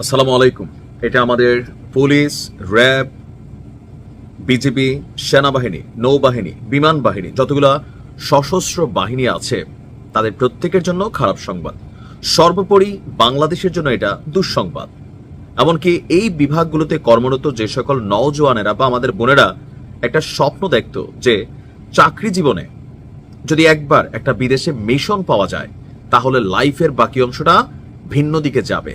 আসসালামু আলাইকুম। এটা আমাদের পুলিশ, র্যাব, বিজিবি, সেনাবাহিনী, নৌবাহিনী, বিমান বাহিনী, যতগুলো সশস্ত্র বাহিনী আছে, তাদের প্রত্যেকের জন্য খারাপ সংবাদ। সর্বোপরি বাংলাদেশের জন্য এটা দুঃসংবাদ। এমনকি এই বিভাগগুলোতে কর্মরত যে সকল নওজোয়ানেরা বা আমাদের বোনেরা একটা স্বপ্ন দেখত যে চাকরি জীবনে যদি একবার একটা বিদেশে মিশন পাওয়া যায়, তাহলে লাইফের বাকি অংশটা ভিন্ন দিকে যাবে।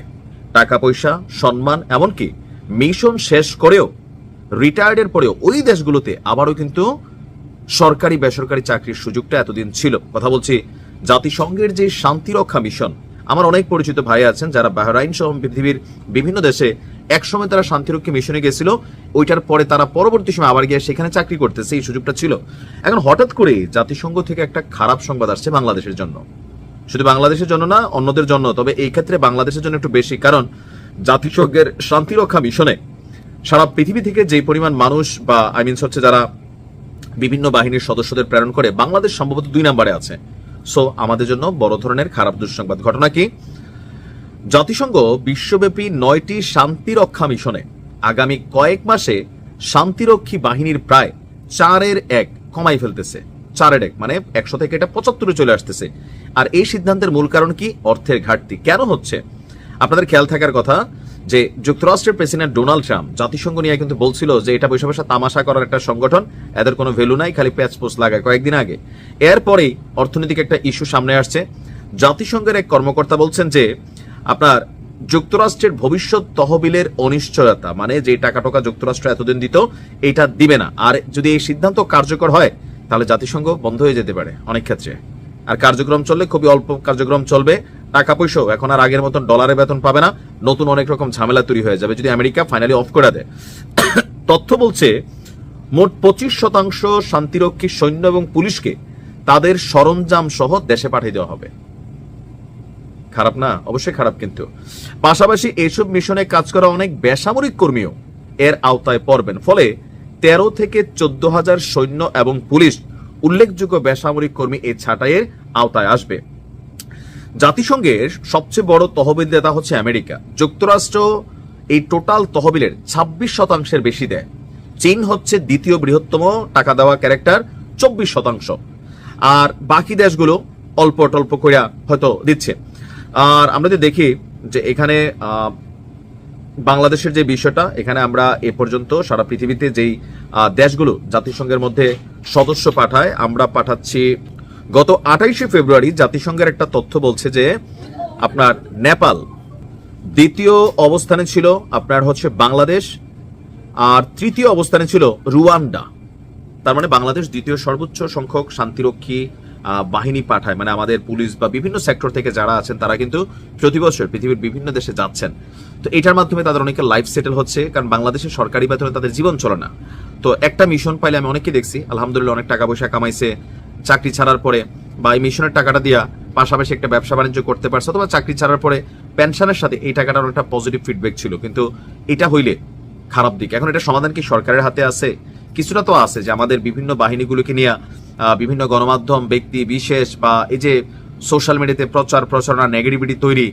টাকা পয়সা সম্মান, এমনকি মিশন শেষ করেও রিটায়ার্ডের পরেও ওই দেশগুলোতে আবারও কিন্তু সরকারি, বেসরকারি চাকরির সুযোগটা এতদিন ছিল। কথা বলছি জাতিসংঘের যে শান্তিরক্ষা মিশন। আমার অনেক পরিচিত ভাই আছেন যারা বাহরাইন সহ পৃথিবীর বিভিন্ন দেশে একসময় তারা শান্তিরক্ষী মিশনে গেছিল। ওইটার পরে তারা পরবর্তী সময় আবার গিয়ে সেখানে চাকরি করতেছে, এই সুযোগটা ছিল। এখন হঠাৎ করে জাতিসংঘ থেকে একটা খারাপ সংবাদ আসছে বাংলাদেশের জন্য। শুধু বাংলাদেশের জন্য না, অন্যদের জন্য। তবে এই ক্ষেত্রে বাংলাদেশের জন্য একটু বেশি, কারণ জাতিসংঘের শান্তিরক্ষা মিশনে সারা পৃথিবী থেকে যে পরিমাণ মানুষ বা আই মিনস হচ্ছে যারা বিভিন্ন বাহিনীর সদস্যদের প্রেরণ করে, বাংলাদেশ সম্ভবত দুই নম্বরে আছে। সো আমাদের জন্য বড় ধরনের খারাপ দুঃসংবাদ। ঘটনা কি? জাতিসংঘ বিশ্বব্যাপী নয়টি শান্তিরক্ষা মিশনে আগামী কয়েক মাসে শান্তিরক্ষী বাহিনীর প্রায় চারের এক কমাই ফেলতেছে। চারের এক মানে একশো থেকে এটা পঁচাত্তরে চলে আসতেছে। আর এই সিদ্ধান্তের মূল কারণ কি? অর্থের ঘাটতি। কেন হচ্ছে? আপনাদের খেয়াল থাকার কথা যে যুক্তরাষ্ট্রের প্রেসিডেন্ট ডোনাল্ড ট্রাম্প জাতিসংঘ নিয়ে কিন্তু বলছিল যে এটা বৈশা বৈশা তামাশা করার একটা সংগঠন, এদের কোনো ভ্যালু নাই, খালি প্যাচ পোস্ট লাগায় কয়েকদিন আগে। এরপরেই অর্থনৈতিক একটা ইস্যু সামনে আসছে। জাতিসংঘের এক কর্মকর্তা বলছেন যে, আপনার যুক্তরাষ্ট্রের ভবিষ্যৎ তহবিলের অনিশ্চয়তা মানে যে টাকা টোকা যুক্তরাষ্ট্র এতদিন দিত, এটা দিবে না। আর যদি এই সিদ্ধান্ত কার্যকর হয় তাহলে জাতিসংঘ বন্ধ হয়ে যেতে পারে অনেক ক্ষেত্রে। আর কার্যক্রম চললে খুবই অল্প কার্যক্রম চলবে। টাকা পয়সাও এখন আর আগের মতন ডলারে বেতন পাবে না। নতুন অনেক রকম ঝামেলা তৈরি হয়ে যাবে যদি আমেরিকা ফাইনালি অফ করে দেয়। তথ্য বলছে, মোট পঁচিশ শতাংশ শান্তিরক্ষী সৈন্য এবং পুলিশকে তাদের সরঞ্জাম সহ দেশে পাঠিয়ে দেওয়া হবে। খারাপ না? অবশ্যই খারাপ কিন্তু। পাশাপাশি এইসব মিশনে কাজ করা অনেক বেসামরিক কর্মীও এর আওতায় পড়বেন। ফলে তেরো থেকে চোদ্দ হাজার সৈন্য এবং পুলিশ উল্লেখযোগ্য বেসামরিক কর্মী এই ছাঁটাইয়ের আওতায় আসবে। জাতিসংঘের সবচেয়ে বড় তহবিল দেতা হচ্ছে আমেরিকা। যুক্তরাষ্ট্র এই টোটাল তহবিলের ছাব্বিশ শতাংশের বেশি দেয়। চীন হচ্ছে দ্বিতীয় বৃহত্তম টাকা দেওয়া ক্যারেক্টার, চব্বিশ শতাংশ। আর বাকি দেশগুলো অল্প টল্প করিয়া হয়তো দিচ্ছে। আর আমরা যদি দেখি যে এখানে বাংলাদেশের যে বিষয়টা, এখানে আমরা এ পর্যন্ত সারা পৃথিবীতে যেই দেশগুলো জাতিসংঘের মধ্যে সদস্য পাঠায়, আমরা পাঠাচ্ছি গত আঠাইশে ফেব্রুয়ারি জাতিসংঘের একটা তথ্য বলছে যে, আপনার নেপাল দ্বিতীয় অবস্থানে ছিল আপনার হচ্ছে বাংলাদেশ, আর তৃতীয় অবস্থানে ছিল রুয়ান্ডা। তার মানে বাংলাদেশ দ্বিতীয় সর্বোচ্চ সংখ্যক শান্তিরক্ষী বাহিনী পাঠায় মানে আমাদের পুলিশ বা বিভিন্ন সেক্টর থেকে যারা আছেন, তারা কিন্তু প্রতি বছর পৃথিবীর বিভিন্ন দেশে যাচ্ছেন। তো এটার মাধ্যমে তাদের অনেকে লাইফ সেটেল হচ্ছে, কারণ বাংলাদেশের সরকারি বেতনে তাদের জীবন চলে না। তো একটা মিশন পাইলে আমি অনেককে দেখছি, আলহামদুলিল্লাহ অনেক টাকা পয়সা কামাইছে, চাকরি ছাড়ার পরে বা এই মিশনের টাকাটা দিয়া পাশাপাশি একটা ব্যবসা বাণিজ্য করতে পারছে, অথবা চাকরি ছাড়ার পরে পেনশনের সাথে এই টাকাটার একটা পজিটিভ ফিডব্যাক ছিল। কিন্তু এটা হইলে খারাপ দিক। এখন এটা সমাধান কি সরকারের হাতে আছে? কিছুটা তো আছে যে আমাদের বিভিন্ন বাহিনীগুলোকে নিয়ে বিভিন্ন গণমাধ্যম, ব্যক্তি, বিশেষ বা এই যে সোশ্যাল মিডিয়াতে প্রচার, প্রচারণা নেগেটিভিটি তৈরি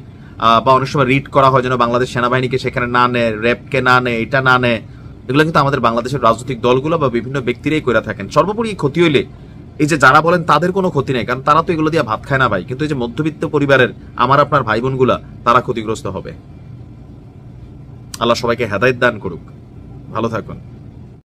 বা অনেক সময় রিড করা হয় যেন বাংলাদেশ সেনাবাহিনীকে সেখানে না নেয় র্যাবকে না নেয় এটা না নেয় এগুলো কিন্তু আমাদের বাংলাদেশের রাজনৈতিক দলগুলো বা বিভিন্ন ব্যক্তিরাই করে থাকেন। সর্বোপরি ক্ষতি হইলে, এই যে যারা বলেন তাদের কোনো ক্ষতি নেই, কারণ তারা তো এগুলো দিয়ে ভাত খায় না ভাই। কিন্তু এই যে মধ্যবিত্ত পরিবারের আমার, আপনার ভাই বোনগুলা তারা ক্ষতিগ্রস্ত হবে। আল্লাহ সবাইকে হেদায়ত দান করুক। ভালো থাকুন।